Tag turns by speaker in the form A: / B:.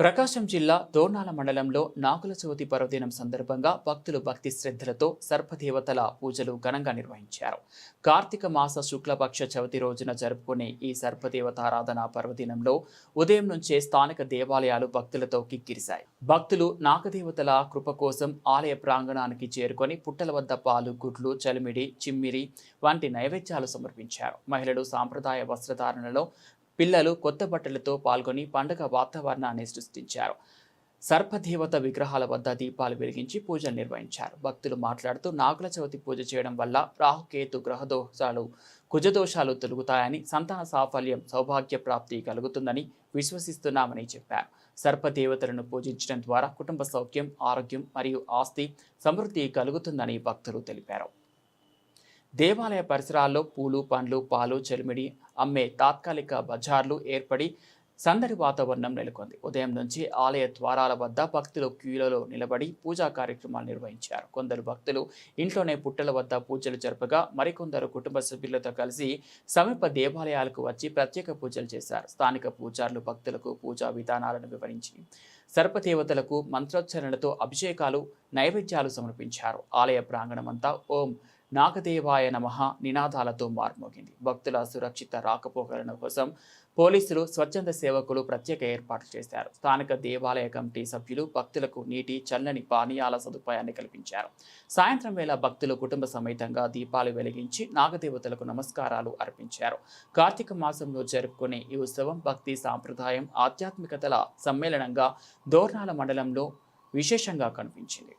A: ప్రకాశం జిల్లా దోర్నాల మండలంలో నాగుల చవితి పర్వదినం సందర్భంగా భక్తులు భక్తి శ్రద్ధలతో సర్పదేవతల పూజలు ఘనంగా నిర్వహించారు. కార్తీక మాస శుక్లపక్ష చవితి రోజున జరుపుకునే ఈ సర్పదేవతారాధన పర్వదినంలో ఉదయం నుంచే స్థానిక దేవాలయాలు భక్తులతో కిక్కిరిశాయి. భక్తులు నాగదేవతల కృప కోసం ఆలయ ప్రాంగణానికి చేరుకొని పుట్టల వద్ద పాలు గుడ్లు చలిమిడి చిమ్మిరి వంటి నైవేద్యాలు సమర్పించారు. మహిళలు సాంప్రదాయ వస్త్రధారణలో పిల్లలు కొత్త బట్టలతో పాల్గొని పండుగ వాతావరణాన్ని సృష్టించారు. సర్పదేవత విగ్రహాల వద్ద దీపాలు వెలిగించి పూజలు నిర్వహించారు. భక్తులు మాట్లాడుతూ నాగుల చవితి పూజ చేయడం వల్ల రాహుకేతు గ్రహదోషాలు కుజదోషాలు తొలుగుతాయని సంతాన సాఫల్యం సౌభాగ్య ప్రాప్తి కలుగుతుందని విశ్వసిస్తున్నామని చెప్పారు. సర్పదేవతలను పూజించడం ద్వారా కుటుంబ సౌఖ్యం ఆరోగ్యం మరియు ఆస్తి సమృద్ధి కలుగుతుందని భక్తులు తెలిపారు. దేవాలయ పరిసరాల్లో పూలు పండ్లు పాలు చెలిమిడి అమ్మే తాత్కాలిక బజార్లు ఏర్పడి సందడి వాతావరణం నెలకొంది. ఉదయం నుంచి ఆలయ ద్వారాల వద్ద భక్తులు క్యూలలో నిలబడి పూజా కార్యక్రమాలు నిర్వహించారు. కొందరు భక్తులు ఇంట్లోనే పుట్టల వద్ద పూజలు జరపగా మరికొందరు కుటుంబ సభ్యులతో కలిసి సమీప దేవాలయాలకు వచ్చి ప్రత్యేక పూజలు చేశారు. స్థానిక పూజారులు భక్తులకు పూజా విధానాలను వివరించి సర్పదేవతలకు మంత్రోచ్చరణలతో అభిషేకాలు నైవేద్యాలు సమర్పించారు. ఆలయ ప్రాంగణమంతా ఓం నాగదేవాయ నమః నినాదాలతో మార్మోగింది. భక్తుల సురక్షిత రాకపోకలను కోసం పోలీసులు స్వచ్ఛంద సేవకులు ప్రత్యేక ఏర్పాట్లు చేశారు. స్థానిక దేవాలయ కమిటీ సభ్యులు భక్తులకు నీటి చల్లని పానీయాల సదుపాయాన్ని కల్పించారు. సాయంత్రం వేళ భక్తులు కుటుంబ సమేతంగా దీపాలు వెలిగించి నాగదేవతలకు నమస్కారాలు అర్పించారు. కార్తీక మాసంలో జరుపుకునే ఈ ఉత్సవం భక్తి సాంప్రదాయం ఆధ్యాత్మికతల సమ్మేళనంగా దోర్నాల మండలంలో విశేషంగా కనిపించింది.